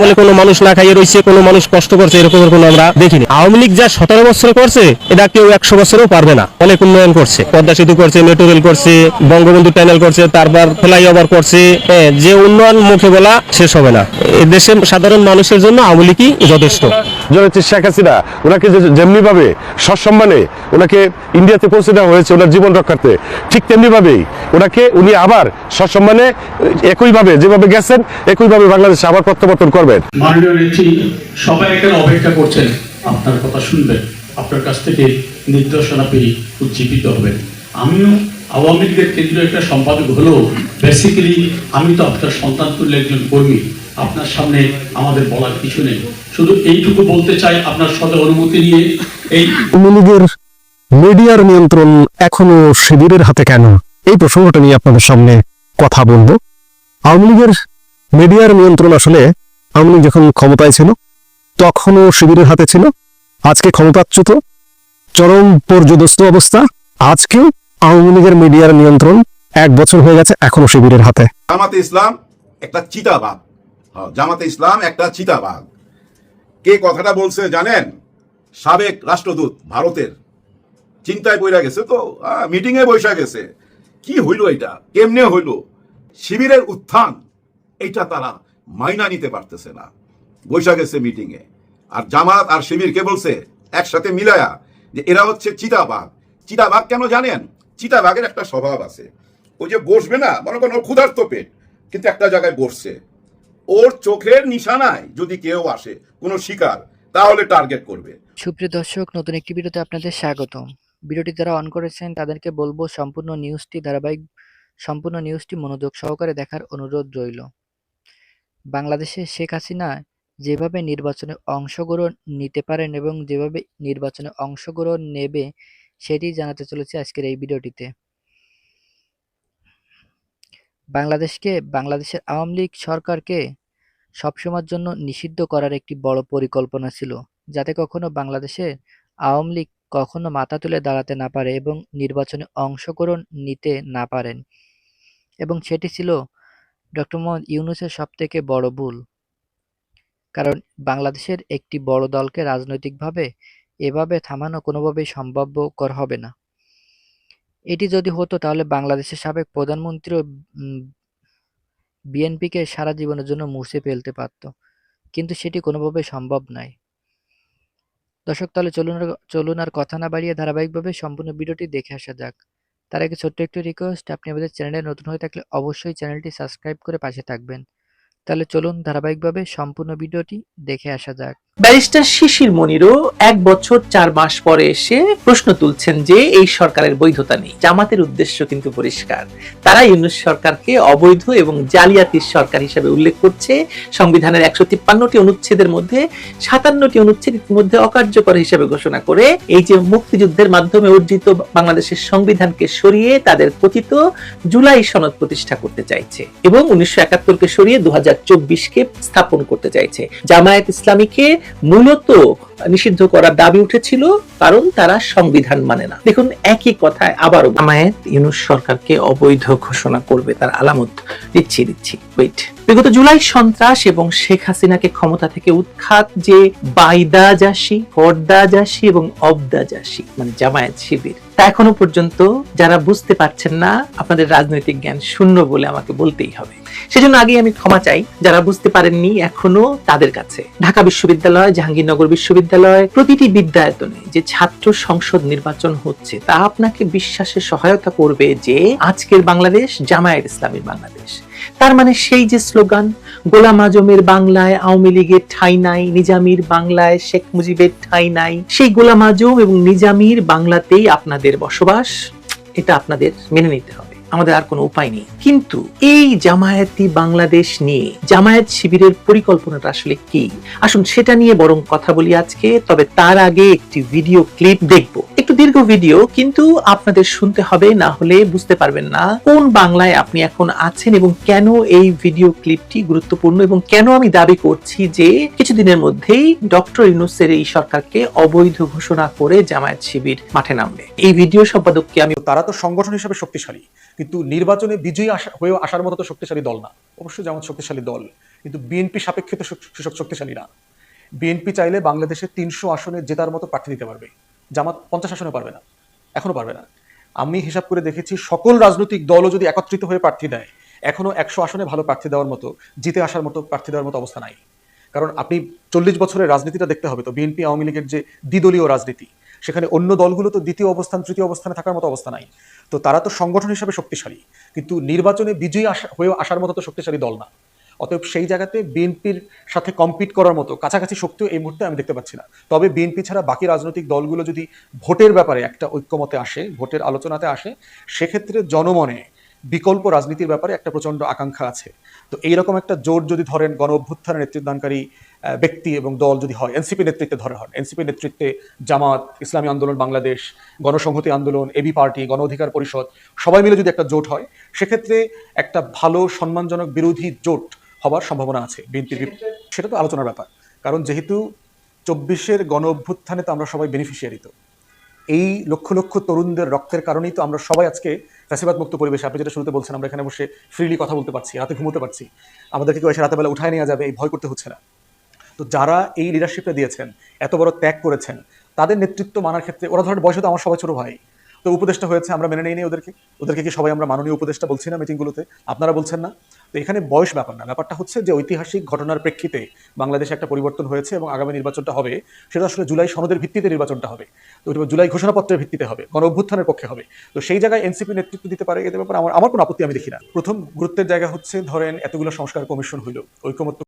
আমলে কোনো মানুষ না খাইয়ে রয়েছে কোনো মানুষ কষ্ট করছে এরকম কোনো আমরা দেখিনি। আওয়ামী লীগ যা সতেরো বছর করছে এটা কেউ একশো বছরও পারবে না। অনেক উন্নয়ন করছে। পদ্মা সেতু করছে মেট্রো রেল করছে বঙ্গবন্ধু টানেল করছে তারপর ফ্লাইওভার করছে। হ্যাঁ, যে উন্নয়ন মুখে বলা শেষ হবে না। এ দেশের সাধারণ মানুষের জন্য আওয়ামী লীগই যথেষ্ট। শেখ হাসিনা ওনাকে যেমনি ভাবে সসম্মানে ওনাকে ইন্ডিয়াতে পৌঁছে দেওয়া হয়েছে ওনার জীবন রক্ষার্থে ঠিক তেমনি ভাবেই ওনাকে উনি আবার সসম্মানে একইভাবে যেভাবে গেছেন একইভাবে বাংলাদেশে আবার প্রত্যাবর্তন করবেন। মাননীয় নেত্রী সবাই এখানে অপেক্ষা করছেন। আপনার কথা শুনবেন আপনার কাছ থেকে নির্দেশনা পেয়ে উজ্জীবিত হবেন। আমিও আওয়ামী লীগের কেন্দ্রীয় একটা সম্পাদক হলেও বেসিক্যালি আমি তো আপনার সন্তান তুল্য একজন কর্মী। আপনার সামনে আমাদের বলার কিছু নেই। শুধু এইটুকু বলতে চাই আপনার সদ অনুমতি নিয়ে এই আওয়ামী লীগের মিডিয়ার নিয়ন্ত্রণ এখনও শিবিরের হাতে কেন? এই প্রসঙ্গটা নিয়ে আপনাদের সামনে কথা বলব। আওয়ামী লীগের মিডিয়ার নিয়ন্ত্রণ আসলে আওয়ামী লীগ যখন ক্ষমতায় ছিল তখনও শিবিরের হাতে ছিল আজকে ক্ষমতাচ্যুত চরম পর্যদস্ত অবস্থা আজকেও আওয়ামী লীগের মিডিয়ার নিয়ন্ত্রণ এক বছর হয়ে গেছে এখনও শিবিরের হাতে। জামাতে ইসলাম একটা চিতাবাঘ হ্যাঁ, জামাতে ইসলাম একটা চিতাবাঘ কে কথাটা বলছে জানেন? সাবেক রাষ্ট্রদূত ভারতের। চিন্তায় বইরা গেছে তো মিটিং এ বৈশা গেছে। কি হইল এটা? কেমনে হইল? শিবিরের উত্থান এটা তারা মাইনা নিতে পারতেছে না। বৈশা গেছে এ। আর জামাত আর শিবির কে বলছে? একসাথে মিলায়া, যে এরা হচ্ছে চিতাবাঘ। চিতাবাঘ কেন জানেন? চিতাবাঘের একটা স্বভাব আছে। ওই যে বসবে না, মনে করেন ওর ক্ষুধার্ত পেট, কিন্তু একটা জায়গায় বসছে। ওর চোখের নিশানায় যদি কেউ আসে, কোনো শিকার, তাহলে টার্গেট করবে। সুপ্রিয় দর্শক, নতুন একটি ভিডিওতে আপনাদের স্বাগতম। ভিডিওটি যারা অন করেছেন, তাদেরকে বলব সম্পূর্ণ নিউজটি ধারাবাহিক, সম্পূর্ণ নিউজটি মনোযোগ সহকারে দেখার অনুরোধ রইল। বাংলাদেশে শেখ হাসিনা যেভাবে নির্বাচনে অংশগ্রহণ নিতে পারেন এবং যেভাবে নির্বাচনে অংশগ্রহণ নেবে, সেটি জানাতে চলেছে আজকের এই ভিডিওটিতে। বাংলাদেশকে, বাংলাদেশের আওয়ামী লীগ সরকারকে সবসময়ের জন্য নিষিদ্ধ করার একটি বড় পরিকল্পনা ছিল, যাতে কখনো বাংলাদেশে আওয়ামী লীগ কখনো মাথা তুলে দাঁড়াতে না পারে এবং নির্বাচনে অংশগ্রহণ নিতে না পারেন। এবং সেটি ছিল ডক্টর মোহাম্মদ ইউনূসের সবথেকে বড় ভুল। কারণ বাংলাদেশের একটি বড় দলকে রাজনৈতিকভাবে এভাবে থামানো কোনোভাবেই সম্ভাব্যকর হবে না। এটি যদি হতো তাহলে বাংলাদেশের সাবেক প্রধানমন্ত্রীও বিএনপিকে সারা জীবনের জন্য মুছে ফেলতে পারত। কিন্তু সেটি কোনোভাবেই সম্ভব নয়। দর্শক, তাহলে চলুন চলুন আর কথা না বাড়িয়ে ধারাবাহিকভাবে সম্পূর্ণ ভিডিওটি দেখে আসা যাক। তার আগে ছোট্ট একটি রিকোয়েস্ট আপনি আমাদের চ্যানেলে নতুন হয়ে থাকলে অবশ্যই চ্যানেলটি সাবস্ক্রাইব করে পাশে থাকবেন। তাহলে চলুন ধারাবাহিকভাবে সম্পূর্ণ ভিডিওটি দেখে আসা যাক। ব্যারিস্টার শিশির মনিরও এক বছর চার মাস পরে এসে প্রশ্ন তুলছেন যে এই সরকারের বৈধতা নেই। জামাতের উদ্দেশ্য কিন্তু পরিষ্কার। তারা ইউনুস সরকারকে অবৈধ এবং জালিয়াতির সরকার হিসেবে উল্লেখ করছে। সংবিধানের একশো তিপ্পান্নটি অনুচ্ছেদের মধ্যে সাতান্নটি অনুচ্ছেদ ইতিমধ্যে অকার্যকর হিসেবে ঘোষণা করে এই যে মুক্তিযুদ্ধের মাধ্যমে অর্জিত বাংলাদেশের সংবিধানকে সরিয়ে তাদের কথিত জুলাই সনদ প্রতিষ্ঠা করতে চাইছে এবং উনিশশো একাত্তরকে সরিয়ে দু হাজার চব্বিশকে স্থাপন করতে চাইছে। জামায়াত ইসলামীকে মূলত নিষিদ্ধ করার দাবি উঠেছিল, কারণ তারা সংবিধান মানে না। দেখুন, একই কথায় আবারও জামায়াত ইউনুস সরকারকে অবৈধ ঘোষণা করবে, তার আলামত দিচ্ছি দিচ্ছি। ওয়েট বিগত জুলাই সন্ত্রাস এবং শেখ হাসিনাকে ক্ষমতা থেকে উৎখাত যে বাইদাজাসী ফর্দাজাসী এবং অবদাজাসী মানে জামায়াত শিবির, তা এখনও পর্যন্ত যারা বুঝতে পারছেন না, আপনাদের রাজনৈতিক জ্ঞান শূন্য বলে আমাকে বলতেই হবে। সেজন্য আগে আমি ক্ষমা চাই। যারা বুঝতে পারেননি এখনও তাদের কাছে। ঢাকা বিশ্ববিদ্যালয়, জাহাঙ্গীরনগর বিশ্ববিদ্যালয় প্রতিটি বিদ্যায়তনে যে ছাত্র সংসদ নির্বাচন হচ্ছে, তা আপনাকে বিশ্বাসে সহায়তা করবে যে আজকের বাংলাদেশ জামায়াত ইসলামীর বাংলাদেশ। তার মানে সেই যে স্লোগান, গোলাম আজমের বাংলায় আওয়ামী লীগের ঠাঁই নাই, নিজামির বাংলায় শেখ মুজিবের ঠাঁই নাই, সেই গোলাম আজম এবং নিজামির বাংলাতেই আপনাদের বসবাস, এটা আপনাদের মেনে নিতে হবে। আমাদের আর কোনো উপায় নেই। কিন্তু এই জামায়াতি বাংলাদেশ নিয়ে, জামায়াত শিবিরের পরিকল্পনাটা আসলে কি? আসুন সেটা নিয়ে বরং কথা বলি আজকে, তবে তার আগে একটি ভিডিও ক্লিপ দেখব। একটু দীর্ঘ ভিডিও কিন্তু আপনাদের শুনতে হবে, না হলে বুঝতে পারবেন না কোন বাংলায় আপনি এখন আছেন এবং কেন এই ভিডিও ক্লিপটি গুরুত্বপূর্ণ এবং কেন আমি দাবি করছি যে কিছুদিনের মধ্যেই ডক্টর ইউনুসের এই সরকারকে অবৈধ ঘোষণা করে জামায়াত শিবির মাঠে নামবে। এই ভিডিও সম্পাদককে আমি তারা তো সংগঠন হিসেবে শক্তিশালী, কিন্তু নির্বাচনে বিজয়ী হয়েও আসার মতো তো শক্তিশালী দল না। অবশ্যই যেমন শক্তিশালী দল, কিন্তু বিএনপি সাপেক্ষে তো শক- শক- শক্তিশালী না। বিএনপি চাইলে বাংলাদেশে তিনশো আসনে জেতার মতো প্রার্থী দিতে পারবে। জামাত পঞ্চাশ আসনে পারবে না এখনও পারবে না। আমি হিসাব করে দেখেছি সকল রাজনৈতিক দলও যদি একত্রিত হয়ে প্রার্থী দেয় এখনও একশো আসনে ভালো প্রার্থী দেওয়ার মতো, জিতে আসার মতো প্রার্থী দেওয়ার মতো অবস্থা নাই। কারণ আপনি চল্লিশ বছরের রাজনীতিটা দেখতে হবে তো, বিএনপি, আওয়ামী লীগের যে দ্বিদলীয় রাজনীতি, সেখানে অন্য দলগুলো তো দ্বিতীয় অবস্থান, তৃতীয় অবস্থানে থাকার মতো অবস্থা নাই। তো তারা তো সংগঠন হিসাবে শক্তিশালী, কিন্তু নির্বাচনে বিজয়ী আসা হয়ে আসার মতো তো শক্তিশালী দল না। অতএব সেই জায়গাতে বিএনপির সাথে কম্পিট করার মতো কাছাকাছি শক্তিও এই মুহূর্তে আমি দেখতে পাচ্ছি না। তবে বিএনপি ছাড়া বাকি রাজনৈতিক দলগুলো যদি ভোটের ব্যাপারে একটা ঐক্যমতে আসে, ভোটের আলোচনাতে আসে, সেক্ষেত্রে জনমনে বিকল্প রাজনীতির ব্যাপারে একটা প্রচণ্ড আকাঙ্ক্ষা আছে। তো এইরকম একটা জোট যদি ধরেন, গণ অভ্যুত্থানের নেতৃত্বদানকারী ব্যক্তি এবং দল যদি হয়, এনসিপি নেতৃত্বে ধরে হন, এনসিপি নেতৃত্বে জামাত, ইসলামী আন্দোলন, বাংলাদেশ, গণসংহতি আন্দোলন, এবি পার্টি, গণ অধিকার পরিষদ, সবাই মিলে যদি একটা জোট হয়, সেক্ষেত্রে একটা ভালো, সম্মানজনক বিরোধী জোট হবার সম্ভাবনা আছে বিএনপির সেটা তো আলোচনার ব্যাপার। কারণ যেহেতু চব্বিশের গণ অভ্যুত্থানে তো আমরা সবাই বেনিফিশিয়ারি তো। এই লক্ষ লক্ষ তরুণদের রক্তের কারণেই তো আমরা সবাই আজকে ফ্যাসিবাদ মুক্ত পরিবেশে, আপনি যেটা শুরুতে বলছেন, আমরা এখানে বসে ফ্রিলি কথা বলতে পারছি, রাতে ঘুমোতে পারছি। আমাদেরকে কেউ এসে রাতে বেলা উঠায় নেওয়া যাবে, এই ভয় করতে হচ্ছে না। তো যারা এই লিডারশিপটা দিয়েছেন, এত বড় ত্যাগ করেছেন, তাদের নেতৃত্ব মানার ক্ষেত্রে, ওরা ধরেন বয়সে তো আমার সবাই ছোট ভাই তো উপদেশটা হয়েছে, আমরা মেনে নেই ওদেরকে। ওদেরকে কি সবাই আমরা মাননীয় উপদেশটা বলছি না মিটিংগুলোতে? আপনারা বলছেন না। তো এখানে বয়স ব্যাপার না। ব্যাপারটা হচ্ছে যে ঐতিহাসিক ঘটনার প্রেক্ষিতে বাংলাদেশে একটা পরিবর্তন হয়েছে এবং আগামী নির্বাচনটা হবে, সেটা আসলে জুলাই সনদের ভিত্তিতে নির্বাচনটা হবে। তো জুলাই ঘোষণাপত্রের ভিত্তিতে হবে গণ অভ্যুত্থানের পক্ষে হবে। তো সেই জায়গায় এনসিপি নেতৃত্ব দিতে পারে এদের ব্যাপারে আমার আমার কোনো আপত্তি আমি দেখি না। প্রথম গুরুত্বের জায়গা হচ্ছে, ধরেন এতগুলো সংস্কার কমিশন হইল ঐকমত্য